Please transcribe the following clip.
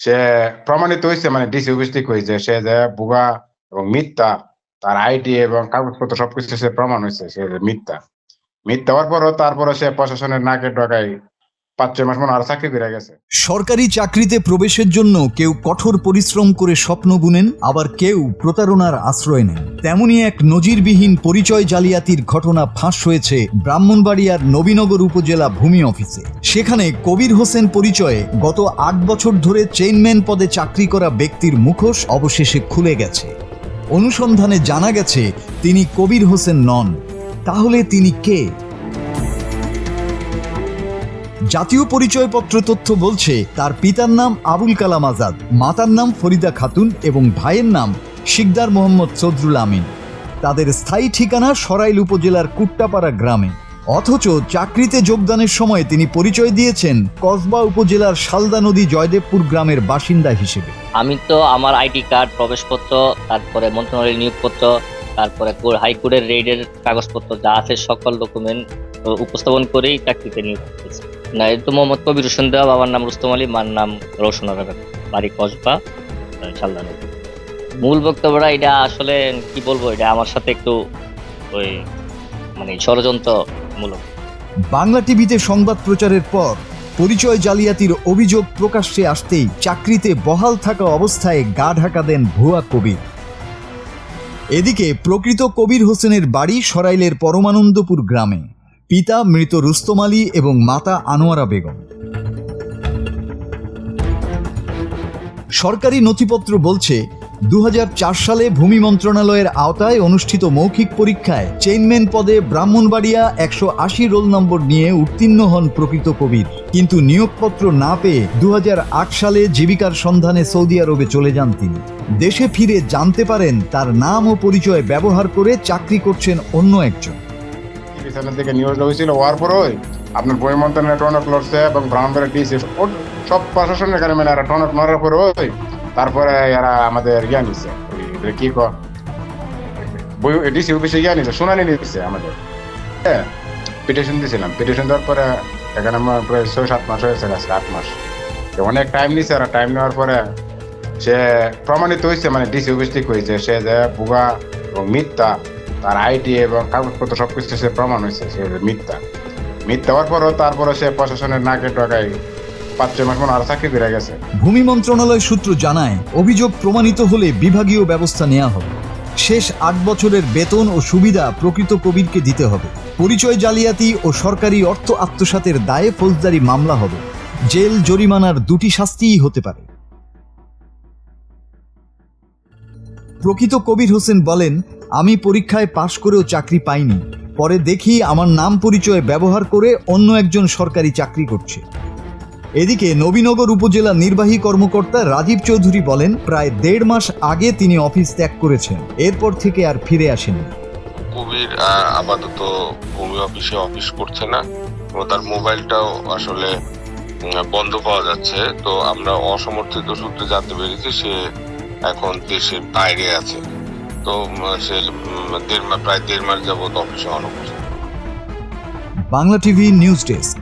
সে প্রমাণিত হয়েছে মানে ডিসি অফিস থেকে হয়েছে। সে যে বুগা এবং মিথ্যা, তার আইডি এবং কাগজপত্র সবকিছু সে প্রমাণ হয়েছে, সে মিথ্যা। মিথ্যা হওয়ার পরও তারপরে সে প্রশাসনের নাকে ডকাই পাঁচ ছয় মাস মনে আর চাকরি করে গেছে। সরকারি চাকরিতে প্রবেশের জন্য কেউ কঠোর পরিশ্রম করে স্বপ্ন বুনেন, আবার কেউ প্রতারণার আশ্রয় নেন। তেমনি এক নজিরবিহীন পরিচয় জালিয়াতির ঘটনা ফাঁস হয়েছে ব্রাহ্মণবাড়িয়ার নবীনগর উপজেলা ভূমি অফিসে। সেখানে কবির হোসেন পরিচয়ে গত আট বছর ধরে চেইনম্যান পদে চাকরি করা ব্যক্তির মুখোশ অবশেষে খুলে গেছে। অনুসন্ধানে জানা গেছে, তিনি কবির হোসেন নন। তাহলে তিনি কে? জাতীয় পরিচয়পত্র তথ্য বলছে, তার পিতার নাম আবুল কালাম আজাদ, মাতার নাম ফরিদা খাতুন এবং ভাইয়ের নাম শিকদার মোহাম্মদ সদরুল আমিন। তাদের স্থায়ী ঠিকানা সরাইল উপজেলার কুট্টাপাড়া গ্রামে। অথচ চাকরিতে যোগদানের সময় তিনি পরিচয় দিয়েছেন কসবা উপজেলার শালদা নদী জয়দেবপুর গ্রামের বাসিন্দা হিসেবে। আমি তো আমার আইডি কার্ড, প্রবেশপত্র, তারপরে মন্ত্রণালয়ের নিয়োগপত্র, তারপরে হাইকোর্টের রেডের কাগজপত্র যা আছে সকল ডকুমেন্ট উপস্থাপন করেই চাকরিতে নিয়োগ করতেছি না এই তো মোহাম্মদ কবির হোসেন দেওয়া বাবার নাম রুস্তম আলী, মার নাম রৌশন বাড়ি কসবা সালদানো মূল বক্তব্যটা এটা আসলে কি বলব, এটা আমার সাথে একটু ওই মানে ষড়যন্ত্রমূলক। বাংলা টিভিতে সংবাদ প্রচারের পর পরিচয় জালিয়াতির অভিযোগ প্রকাশ্যে আসতেই চাকরিতে বহাল থাকা অবস্থায় গা ঢাকা দেন ভুয়া কবির। এদিকে প্রকৃত কবির হোসেনের বাড়ি সরাইলের পরমানন্দপুর গ্রামে। পিতা মৃত রুস্তম আলী এবং মাতা আনোয়ারা বেগম। সরকারি নথিপত্র বলছে দু হাজার চার সালে ভূমি মন্ত্রণালয়ের আওতায় অনুষ্ঠিত মৌখিক পরীক্ষায় চেইনম্যান পদে ব্রাহ্মণবাড়িয়া একশো আশি রোল নম্বর নিয়ে উত্তীর্ণ হন প্রকৃত কবির। কিন্তু নিয়োগপত্র না পেয়ে দু হাজার আট সালে জীবিকার সন্ধানে সৌদি আরবে চলে যান তিনি। দেশে ফিরে জানতে পারেন তার নাম ও পরিচয় ব্যবহার করে চাকরি করছেন অন্য একজন। টিভি চ্যানেল থেকে নিউজ হয়েছিল, হওয়ার পরই আপনার বই মন্ত্রণালয় টনক লড়ছে এবং ব্রাহ্মণবাড়িয়া ডিসি সব প্রশাসনের মানে এরা টনক পরে ওই তারপরে এরা আমাদের ইয়া নিছে। কি ক বই ডিসি অফিসে ইয়া নিছে, শুনানি নিচ্ছে আমাদের। হ্যাঁ পিটিশন দিয়েছিলাম পিটিশন দেওয়ার পরে এখানে আমার প্রায় ছয়, সাত মাস হয়েছে, আজকে আট মাস। অনেক টাইম নিছে আর টাইম নেওয়ার পরে সে প্রমাণিত হয়েছে মানে ডিসি অফিস থেকে হয়েছে, সে যে বুগা এবং মিথ্যা তার আইডি এবং কাগজপত্র সবকিছু সে প্রমাণ হয়েছে, সে মিথ্যা। মিথ্যা হওয়ার পরও তারপরে সে প্রশাসনের নাকে মনে আর করে গেছে। ভূমি মন্ত্রণালয় সূত্র জানায়, অভিযোগ প্রমাণিত হলে বিভাগীয় ব্যবস্থা নেওয়া হবে। শেষ আট বছরের বেতন ও সুবিধা প্রকৃত কবিরকে দিতে হবে। পরিচয় জালিয়াতি ও সরকারি অর্থ আত্মসাতের দায়ে ফৌজদারি মামলা হবে। জেল জরিমানার দুটি শাস্তিই হতে পারে। প্রকৃত কবির হোসেন বলেন আমি পরীক্ষায় পাশ করেও চাকরি পাইনি। পরে দেখি আমার নাম পরিচয় ব্যবহার করে অন্য একজন সরকারি চাকরি করছে। এদিকে নবীনগর উপজেলা নির্বাহী কর্মকর্তা রাজীব চৌধুরী বলেন, প্রায় দেড় মাস আগে তিনি অফিস ত্যাগ করেছেন। এরপর থেকে আর ফিরে আসেননি। কবির আপাতত ভূমি অফিসে অফিস করছে না। তার মোবাইলটাও আসলে বন্ধ পাওয়া যাচ্ছে। তো আমরা অসমর্থিত সূত্রে জানতে পেরেছি, সে এখন দেশের বাইরে আছে। তো উম, সে দেড় প্রায় দেড় মাস যাবত অফিসে অনুপস্থিত বাংলা টিভি নিউজ ডেস্ক।